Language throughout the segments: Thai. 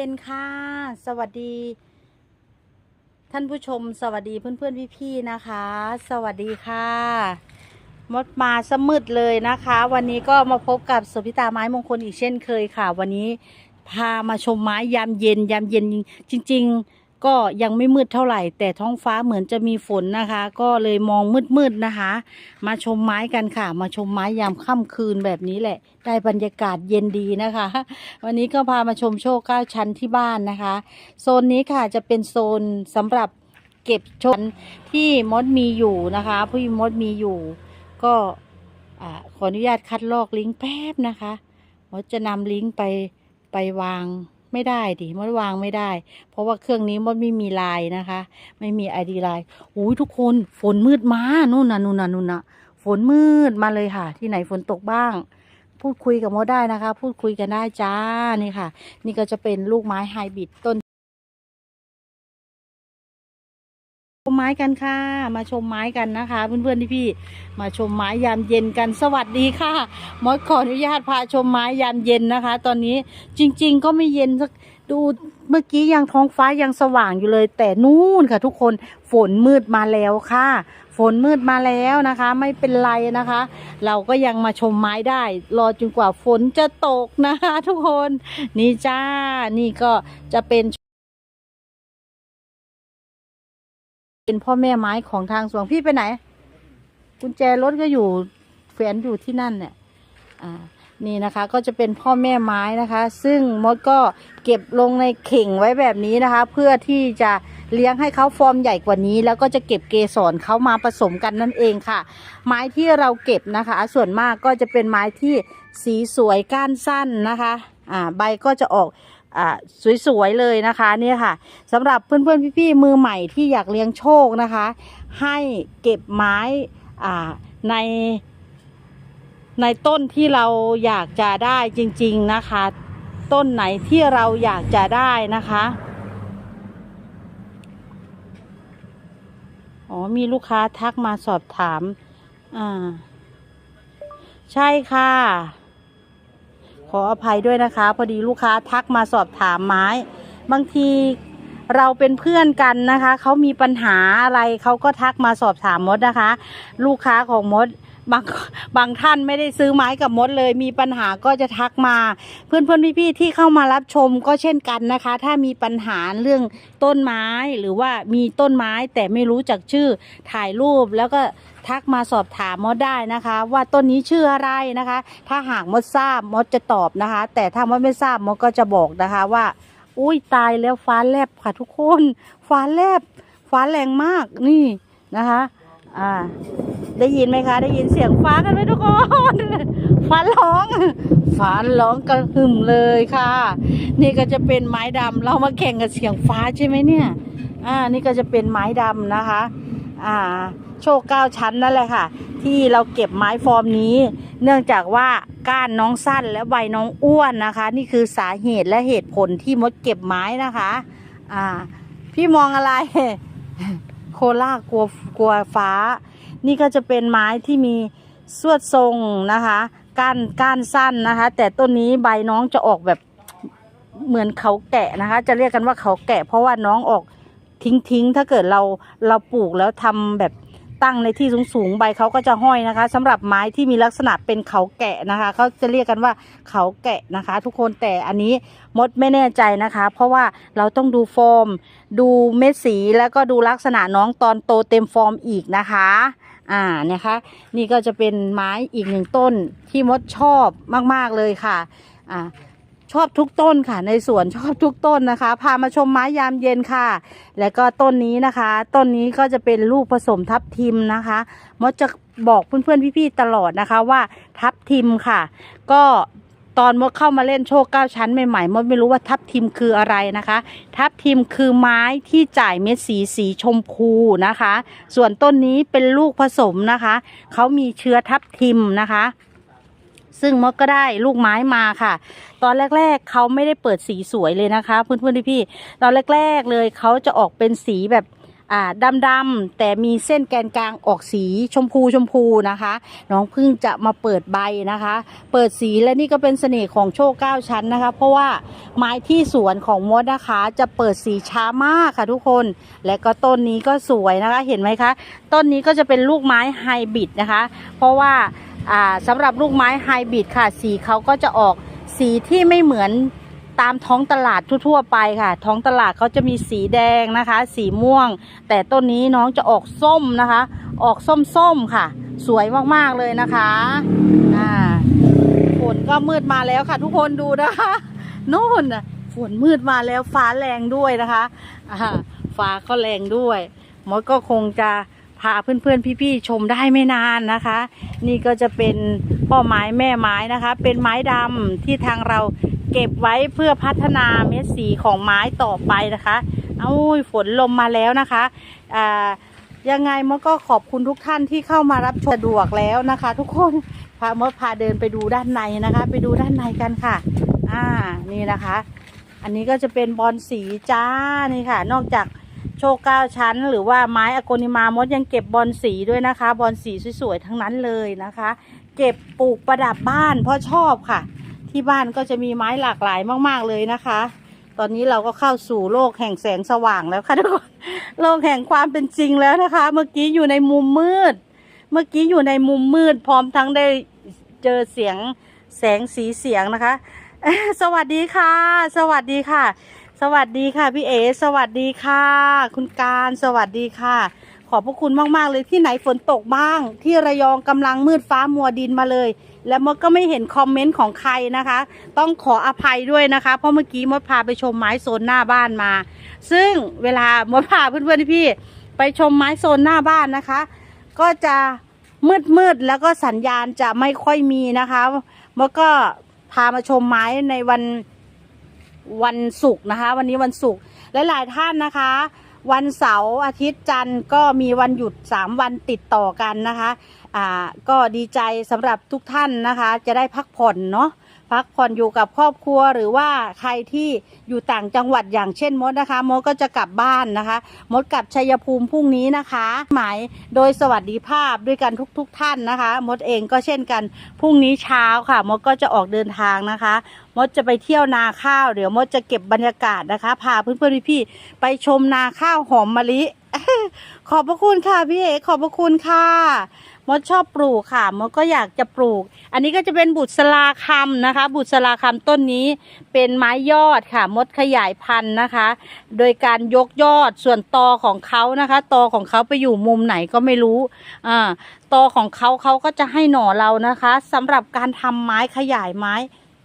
เย็นค่ะ สวัสดี ท่านผู้ชม สวัสดีเพื่อนๆพี่ๆนะคะ สวัสดีค่ะ มดมาสมืดเลยนะคะ วันนี้ก็มาพบกับสุพิตาไม้มงคลอีกเช่นเคยค่ะ วันนี้พามาชมไม้ยามเย็นยามเย็นจริง ๆ ก็ยังไม่มืดเท่าไหร่ แต่ท้องฟ้าเหมือนจะมีฝนนะคะ ก็เลยมองมืดๆนะคะ มาชมไม้กันค่ะ มาชมไม้ยามค่ำคืนแบบนี้แหละ ได้บรรยากาศเย็นดีนะคะ วันนี้ก็พามาชมโชคเก้าชั้นที่บ้านนะคะ โซนนี้ค่ะจะเป็นโซนสำหรับเก็บชนที่มดมีอยู่นะคะ ผู้มดมีอยู่ก็ขออนุญาตคัดลอกลิงก์แป๊บนะคะมดจะนำลิงก์ไปไปวาง ไม่ได้ดิมดวางไม่ได้ เพราะว่าเครื่องนี้มดไม่มีลายนะคะ ไม่มีไอดีลายอุ้ยทุกคนฝนมืดมานู่นน่ะนู่นน่ะนู่นน่ะฝนมืดมาเลยค่ะ ที่ไหนฝนตกบ้าง พูดคุยกับมดได้นะคะ พูดคุยกันได้จ้านี่ค่ะ นี่ก็จะเป็นลูกไม้ไฮบริดต้น ไม้กันค่ะ มาชมไม้กันนะคะ เพื่อนๆที่พี่มาชมไม้ยามเย็นกันสวัสดีค่ะมดขออนุญาตพาชมไม้ยามเย็นนะคะ ตอนนี้จริง ๆ ก็ไม่เย็นสักดูเมื่อกี้ยังท้องฟ้ายังสว่างอยู่เลย แต่นู่นค่ะทุกคนฝนมืดมาแล้วค่ะ ฝนมืดมาแล้วนะคะ ไม่เป็นไรนะคะ เราก็ยังมาชมไม้ได้ รอจนกว่าฝนจะตกนะคะ ทุกคนนี่จ้านี่ก็จะเป็น เป็นพ่อแม่ไม้ของทางสวนพี่ไปไหน กุญแจรถก็อยู่แฝนอยู่ที่นั่นเนี่ยอ่านี่นะคะก็จะเป็นพ่อแม่ไม้นะคะ ซึ่งมดก็เก็บลงในเข่งไว้แบบนี้นะคะ เพื่อที่จะเลี้ยงให้เขาฟอร์มใหญ่กว่านี้ แล้วก็จะเก็บเกสรเขามาผสมกันนั่นเองค่ะ ไม้ที่เราเก็บนะคะ ส่วนมากก็จะเป็นไม้ที่สีสวยก้านสั้นนะคะอ่าใบก็จะออก สวยๆเลยนะคะเนี่ยค่ะสำหรับเพื่อนๆพี่ๆมือใหม่ที่อยากเลี้ยงโชคนะคะ ให้เก็บไม้ในในต้นที่เราอยากจะได้จริง ๆนะคะ ต้นไหนที่เราอยากจะได้นะคะอ๋อมีลูกค้าทักมาสอบถาม อ่า ใช่ค่ะ ขออภัยด้วยนะคะ พอดีลูกค้าทักมาสอบถามไม้ บางทีเราเป็นเพื่อนกันนะคะ เขามีปัญหาอะไรเขาก็ทักมาสอบถามมดนะคะ ลูกค้าของมด บางบางท่านไม่ได้ซื้อไม้กับมดเลย มีปัญหาก็จะทักมา เพื่อนเพื่อนพี่ๆที่เข้ามารับชมก็เช่นกันนะคะ ถ้ามีปัญหาเรื่องต้นไม้หรือว่ามีต้นไม้แต่ไม่รู้จักชื่อถ่ายรูปแล้วก็ทักมาสอบถามมดได้นะคะ ว่าต้นนี้ชื่ออะไรนะคะ ถ้าหากมดทราบมดจะตอบนะคะ แต่ถ้ามดไม่ทราบมดก็จะบอกนะคะว่า อุ้ยตายแล้วฟ้าแลบค่ะทุกคน ฟ้าแลบฟ้าแรงมากนี่นะคะ อ่า ได้ยินไหมคะ ได้ยินเสียงฟ้ากันไหมทุกคนฟ้าร้องฟ้าร้องกระหึ่มเลยค่ะ นี่ก็จะเป็นไม้ดำเรามาแข่งกับเสียงฟ้าใช่ไหมเนี่ย อ่า นี่ก็จะเป็นไม้ดำนะคะ อ่า โชคเก้าชั้นนั่นแหละค่ะ ที่เราเก็บไม้ฟอร์มนี้ เนื่องจากว่าก้านน้องสั้นและใบน้องอ้วนนะคะ นี่คือสาเหตุและเหตุผลที่มดเก็บไม้นะคะ อ่า พี่มองอะไร โคล่ากลัวกลัวฟ้า นี่ก็จะเป็นไม้ที่มีสวดทรงนะคะก้านก้านสั้นนะคะ แต่ต้นนี้ใบน้องจะออกแบบเหมือนเขาแกะนะคะ จะเรียกกันว่าเขาแกะ เพราะว่าน้องออกทิ้งทิ้งๆถ้าเกิดเราเราปลูกแล้วทำแบบ ตั้งในที่สูงๆใบเขาก็จะห้อยนะคะสำหรับไม้ที่มีลักษณะเป็นเขาแกะนะคะเขาจะเรียกกันว่าเขาแกะนะคะ ทุกคนแต่อันนี้มดไม่แน่ใจนะคะ เพราะว่าเราต้องดูฟอร์ม ดูเม็ดสีแล้วก็ดูลักษณะน้องตอนโตเต็มฟอร์มอีกนะคะอ่านะคะนี่ก็จะเป็นไม้อีกหนึ่งต้นที่มดชอบมากๆเลยค่ะอ่า ชอบทุกต้นค่ะ ในสวนชอบทุกต้นนะคะ พามาชมไม้ยามเย็นค่ะ แล้วก็ต้นนี้นะคะ ต้นนี้ก็จะเป็นลูกผสมทับทิมนะคะมดจะบอกเพื่อนๆพี่ๆตลอดนะคะว่าทับทิมค่ะ ก็ตอนมดเข้ามาเล่นโชคเก้าชั้นใหม่ๆมดไม่รู้ว่าทับทิมคืออะไรนะคะ ทับทิมคือไม้ที่จ่ายเม็ดสีสีชมพูนะคะ ส่วนต้นนี้เป็นลูกผสมนะคะเขามีเชื้อทับทิมนะคะ ซึ่งมดก็ได้ลูกไม้มาค่ะ ตอนแรก ๆเขาไม่ได้เปิดสีสวยเลยนะคะ เพื่อนๆพี่ๆตอนแรก ๆเลยเขาจะออกเป็นสีแบบอ่าดำๆแต่มีเส้นแกนกลางออกสีชมพูชมพูนะคะ น้องพิ่งจะมาเปิดใบนะคะ เปิดสีและนี่ก็เป็นเสน่ห์ของโชคเก้าชั้นนะคะ เพราะว่าไม้ที่สวนของมดนะคะ จะเปิดสีช้ามากค่ะทุกคน และก็ต้นนี้ก็สวยนะคะเห็นไหมคะ ต้นนี้ก็จะเป็นลูกไม้ไฮบริดนะคะ เพราะว่า สำหรับลูกไม้ไฮบริดค่ะ สีเขาก็จะออกสีที่ไม่เหมือนตามท้องตลาดทั่ว ๆ ไปค่ะ ท้องตลาดเขาจะมีสีแดงนะคะ สีม่วง แต่ต้นนี้น้องจะออกส้มนะคะ ออกส้มๆค่ะ สวยมากๆเลยนะคะอ่าฝนก็มืดมาแล้วค่ะ ทุกคนดูนะคะนู่นน่ะฝนมืดมาแล้วฟ้าแรงด้วยนะคะอ่าฟ้าก็แรงด้วยมดก็คงจะ พาเพื่อนๆพี่ๆชมได้ไม่นานนะคะ นี่ก็จะเป็นพ่อไม้แม่ไม้นะคะ เป็นไม้ดำที่ทางเราเก็บไว้เพื่อพัฒนาเม็ดสีของไม้ต่อไปนะคะ เอา้ยฝนลมมาแล้วนะคะอ่ายังไงมดก็ขอบคุณทุกท่านที่เข้ามารับชมสะดวกแล้วนะคะ ทุกคนพามดพาเดินไปดูด้านในนะคะ ไปดูด้านในกันค่ะ อ่านี่นะคะ อันนี้ก็จะเป็นบอลสีจ้านี่ค่ะ นอกจาก โชว์เก้าชั้น หรือว่าไม้อโกนิมามดยังเก็บบอลสีด้วยนะคะ บอลสีสวยๆทั้งนั้นเลยนะคะ เก็บปลูกประดับบ้านเพราะชอบค่ะ ที่บ้านก็จะมีไม้หลากหลายมากๆเลยนะคะ ตอนนี้เราก็เข้าสู่โลกแห่งแสงสว่างแล้วค่ะทุกคนโลกแห่งความเป็นจริงแล้วนะคะ เมื่อกี้อยู่ในมุมมืด เมื่อกี้อยู่ในมุมมืด พร้อมทั้งได้เจอเสียงแสงสีเสียงนะคะ สวัสดีค่ะ สวัสดีค่ะ สวัสดีค่ะพี่เอ สวัสดีค่ะ คุณการสวัสดีค่ะ ขอบพระคุณมาก ๆ เลยที่ไหนฝนตกบ้าง ที่ระยองกำลังมืดฟ้ามัวดินมาเลย แล้วมดก็ไม่เห็นคอมเมนต์ของใครนะคะ ต้องขออภัยด้วยนะคะ เพราะเมื่อกี้มดพาไปชมไม้โซนหน้าบ้านมา ซึ่งเวลามดพาเพื่อนๆพี่ไปชมไม้โซนหน้าบ้านนะคะ ก็จะมืดมืดๆแล้วก็สัญญาณจะไม่ค่อยมีนะคะมดก็พามาชมไม้ในวัน วันศุกร์นะคะ วันนี้วันศุกร์และหลายท่านนะคะ วันเสาร์อาทิตย์จันทร์ก็มีวันหยุด 3 วันติดต่อกันนะคะอ่าก็ดีใจสำหรับทุกท่านนะคะ จะได้พักผ่อนเนาะ พักผ่อนอยู่กับครอบครัวหรือว่าใครที่อยู่ต่างจังหวัดอย่างเช่นมดนะคะ มดก็จะกลับบ้านนะคะ มดกลับชัยภูมิพรุ่งนี้นะคะ หมายโดยสวัสดิภาพด้วยกันทุกๆทท่านนะคะ มดเองก็เช่นกันพรุ่งนี้เช้าค่ะ มดก็จะออกเดินทางนะคะ มดจะไปเที่ยวนาข้าวเดี๋ยวมดจะเก็บบรรยากาศนะคะพาเพื่อนๆพี่ๆไปชมนาข้าวหอมมะลิขอบพระคุณค่ะพี่เอกขอบพระคุณค่ะ มดชอบปลูกค่ะมดก็อยากจะปลูก อันนี้ก็จะเป็นบุษราคำนะคะ บุษราคำต้นนี้เป็นไม้ยอดค่ะ มดขยายพันธุ์นะคะ โดยการยกยอดส่วนตอของเขานะคะตอของเขาไปอยู่มุมไหนก็ไม่รู้อ่าตอของเขาเขาก็จะให้หน่อเรานะคะสำหรับการทำไม้ขยายไม้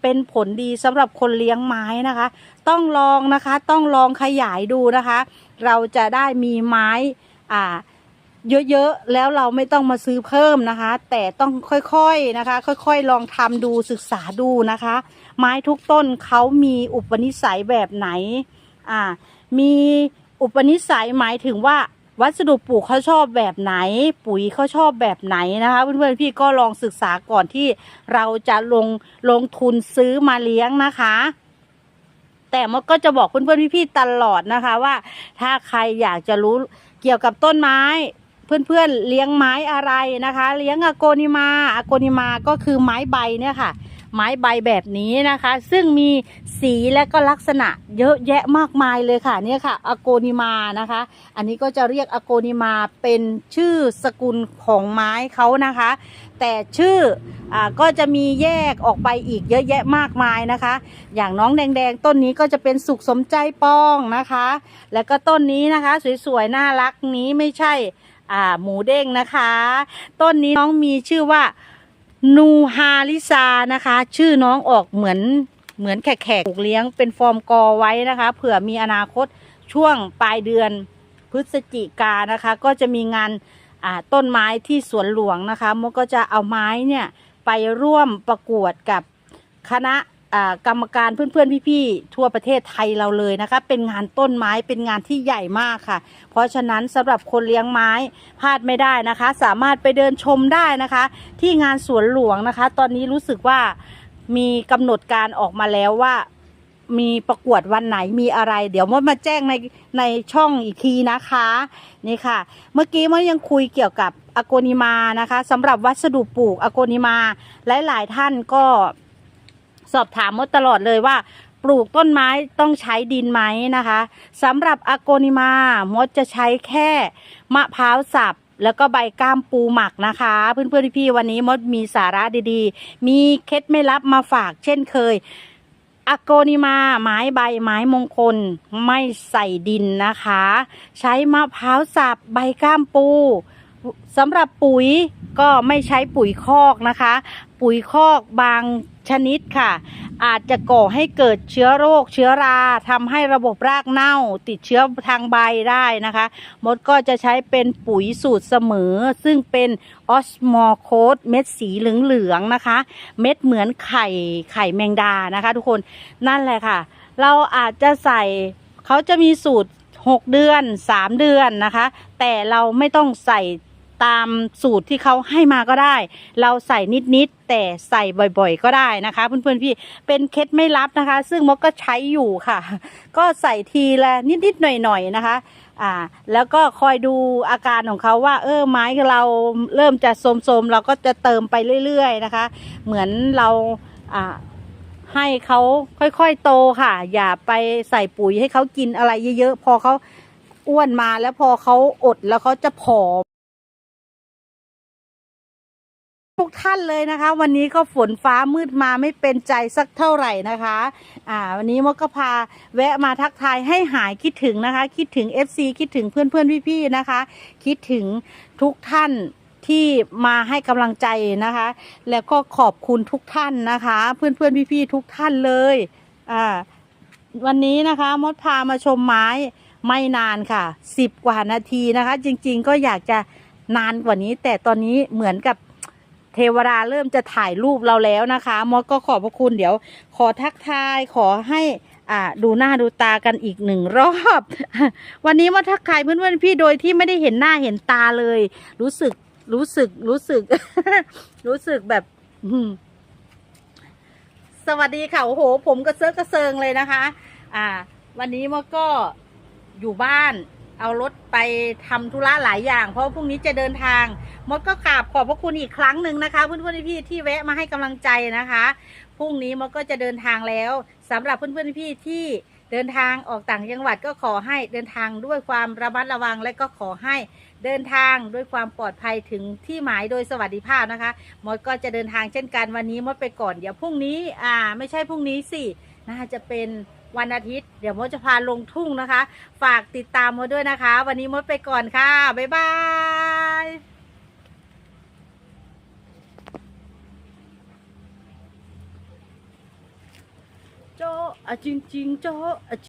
เป็นผลดีสำหรับคนเลี้ยงไม้นะคะ ต้องลองนะคะต้องลองขยายดูนะคะ เราจะได้มีไม้อ่า เยอะๆ แล้วเราไม่ต้องมาซื้อเพิ่มนะคะ แต่ต้องค่อยๆนะคะ ค่อยๆ ลองทำดูศึกษาดูนะคะ ไม้ทุกต้นเขามีอุปนิสัยแบบไหนอ่ามีอุปนิสัยหมายถึงว่าวัสดุปลูกเขาชอบแบบไหน ปุ๋ยเขาชอบแบบไหนนะคะ เพื่อนๆพี่ก็ลองศึกษาก่อนที่เราจะลงลงทุนซื้อมาเลี้ยงนะคะแต่มันก็จะบอกเพื่อนๆพี่ๆตลอดนะคะว่า ถ้าใครอยากจะรู้เกี่ยวกับต้นไม้ เพื่อนๆเลี้ยงไม้อะไรนะคะ เลี้ยงอโกนิมาอโกนิมาก็คือไม้ใบเนี่ยค่ะ ไม้ใบแบบนี้นะคะ ซึ่งมีสีและก็ลักษณะเยอะแยะมากมายเลยค่ะเนี่ยค่ะอโกนิมานะคะ อันนี้ก็จะเรียกอโกนิมาเป็นชื่อสกุลของไม้เขานะคะ แต่ชื่ออ่าก็จะมีแยกออกไปอีกเยอะแยะมากมายนะคะ อย่างน้องแดงๆ ต้นนี้ก็จะเป็นสุขสมใจป้องนะคะ แล้วก็ต้นนี้นะคะ สวยๆน่ารักนี้ไม่ใช่ อ่าหมูเด้งนะคะ ต้นนี้น้องมีชื่อว่า นูฮาลิซานะคะ ชื่อน้องออกเหมือนเหมือนแขกๆปลูกเลี้ยงเป็นฟอร์มกอไว้นะคะเผื่อมีอนาคตช่วงปลายเดือนพฤศจิกานะคะ ก็จะมีงานอ่าต้นไม้ที่สวนหลวงนะคะมก็จะเอาไม้เนี่ยไปร่วมประกวดกับคณะ กรรมการเพื่อนๆ พี่ๆ ทั่วประเทศไทยเราเลยนะคะ เป็นงานต้นไม้เป็นงานที่ใหญ่มากค่ะ เพราะฉะนั้นสำหรับคนเลี้ยงไม้พลาดไม่ได้นะคะ สามารถไปเดินชมได้นะคะ ที่งานสวนหลวงนะคะ ตอนนี้รู้สึกว่ามีกำหนดการออกมาแล้วว่า มีประกวดวันไหนมีอะไร เดี๋ยวมดมาแจ้งในในช่องอีกทีนะคะนี่ค่ะ เมื่อกี้มดยังคุยเกี่ยวกับอโกนิมานะคะสำหรับวัสดุปลูกอโกนิมาหลายๆท่านก็ สอบถามมดตลอดเลยว่า ปลูกต้นไม้ต้องใช้ดินไหมนะคะสำหรับอโกนิมามดจะใช้แค่มะพร้าวสับแล้วก็ใบก้ามปูหมักนะคะ เพื่อนๆพี่ๆวันนี้มดมีสาระดีๆ มีเคล็ดไม่ลับมาฝากเช่นเคยอโกนิมาไม้ใบไม้มงคลไม่ใส่ดินนะคะ ใช้มะพร้าวสับใบก้ามปูสำหรับปุ๋ยก็ไม่ใช้ปุ๋ยคอกนะคะ ปุ๋ยคอกบางชนิดค่ะ อาจจะก่อให้เกิดเชื้อโรคเชื้อราทำให้ระบบรากเน่า ติดเชื้อทางใบได้นะคะ มดก็จะใช้เป็นปุ๋ยสูตรเสมอ ซึ่งเป็นออสมอโคดเม็ดสีเหลืองๆนะคะ เม็ดเหมือนไข่ไข่แมงดานะคะ ทุกคนนั่นแหละค่ะ เราอาจจะใส่เขาจะมีสูตร 6 เดือน 3 เดือนนะคะ แต่เราไม่ต้องใส่ ตามสูตรที่เขาให้มาก็ได้ เราใส่นิดๆแต่ใส่บ่อยๆ ก็ได้นะคะ เพื่อนๆพี่เป็นเคล็ดไม่ลับนะคะ ซึ่งมดก็ใช้อยู่ค่ะ ก็ใส่ทีละนิดๆหน่อยๆนะคะอ่าแล้วก็คอยดูอาการของเขาว่า เออไม้เราเริ่มจะโทมๆ เราก็จะเติมไปเรื่อยๆนะคะ เหมือนเราอ่าให้เขาค่อยๆโตค่ะ อย่าไปใส่ปุ๋ยให้เขากินอะไรเยอะๆ พอเขาอ้วนมาแล้วพอเขาอดแล้วเขาจะผอม ทุกท่านเลยนะคะ วันนี้ก็ฝนฟ้ามืดมาไม่เป็นใจสักเท่าไหร่นะคะอ่าวันนี้มดก็พาแวะมาทักทายให้หายคิดถึงนะคะ คิดถึง FC คิดถึงเพื่อนๆพี่ๆนะคะ คิดถึงทุกท่านที่มาให้กำลังใจนะคะ แล้วก็ขอบคุณทุกท่านนะคะ เพื่อนๆพี่ๆทุกท่านเลยอ่าวันนี้นะคะมดพามาชมไม้ไม่นานค่ะสิบกว่านาทีนะคะ จริงๆก็อยากจะนานกว่านี้ แต่ตอนนี้เหมือนกับ เทวดาเริ่มจะถ่ายรูปเราแล้วนะคะมดก็ขอบพระคุณเดี๋ยว ขอทักทายขอให้อ่าดูหน้าดูตากันอีกหนึ่งรอบ วันนี้มาทักทายเพื่อนๆพี่โดยที่ไม่ได้เห็นหน้าเห็นตาเลย รู้สึกรู้สึกรู้สึก รู้สึกแบบสวัสดีค่ะโอ้โห ผมกระเซิร์กระเซิงเลยนะคะ อ่า วันนี้มดก็อยู่บ้าน เอารถไปทำธุระหลายอย่าง เพราะพรุ่งนี้จะเดินทาง มดก็กราบขอบพระคุณอีกครั้งหนึ่งนะคะ เพื่อนๆพี่ที่แวะมาให้กำลังใจนะคะพรุ่งนี้มดก็จะเดินทางแล้วสำหรับเพื่อนๆพี่ที่เดินทางออกต่างจังหวัดก็ขอให้เดินทางด้วยความระมัดระวัง และก็ขอให้เดินทางด้วยความปลอดภัยถึงที่หมายโดยสวัสดิภาพนะคะมดก็จะเดินทางเช่นกันวันนี้มดไปก่อนเดี๋ยวพรุ่งนี้อ่า ไม่ใช่พรุ่งนี้สิน่าจะเป็น วันอาทิตย์ เดี๋ยวมดจะพาลงทุ่งนะคะ ฝากติดตามมดด้วยนะคะ วันนี้มดไปก่อนค่ะ บ๊ายบายโจอะจริงจริงๆโจอะ